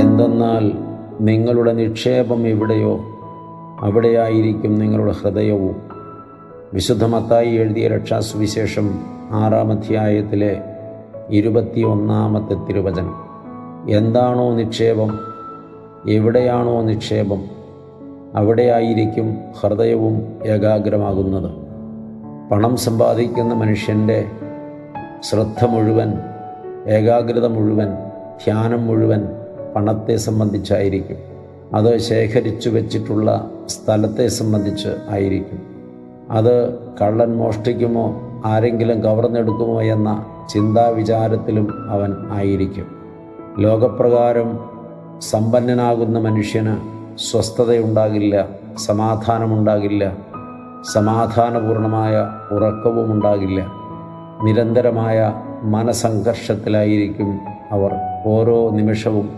എന്തെന്നാൽ നിങ്ങളുടെ നിക്ഷേപം എവിടെയോ അവിടെയായിരിക്കും നിങ്ങളുടെ ഹൃദയവും. വിശുദ്ധമത്തായി എഴുതിയ രക്ഷാസുവിശേഷം ആറാം അധ്യായത്തിലെ ഇരുപത്തിയൊന്നാമത്തെ തിരുവചനം. എന്താണോ നിക്ഷേപം? എവിടെയാണോ നിക്ഷേപം? അവിടെയായിരിക്കും ഹൃദയവും ഏകാഗ്രമാകുന്നത്. പണം സമ്പാദിക്കുന്ന മനുഷ്യന്റെ ശ്രദ്ധ മുഴുവൻ ഏകാഗ്രത മുഴുവൻ ധ്യാനം മുഴുവൻ പണത്തെ സംബന്ധിച്ചായിരിക്കും. അത് ശേഖരിച്ചു വച്ചിട്ടുള്ള സ്ഥലത്തെ സംബന്ധിച്ച് ആയിരിക്കും. അത് കള്ളൻ മോഷ്ടിക്കുമോ ആരെങ്കിലും കവർന്നെടുക്കുമോ എന്ന ചിന്താവിചാരത്തിലും അവൻ ആയിരിക്കും. ലോകപ്രകാരം സമ്പന്നനാകുന്ന മനുഷ്യന് സ്വസ്ഥതയുണ്ടാകില്ല സമാധാനമുണ്ടാകില്ല സമാധാനപൂർണമായ ഉറക്കവും ഉണ്ടാകില്ല നിരന്തരമായ മനസംഘർഷത്തിലായിരിക്കും അവർ ഓരോ നിമിഷവും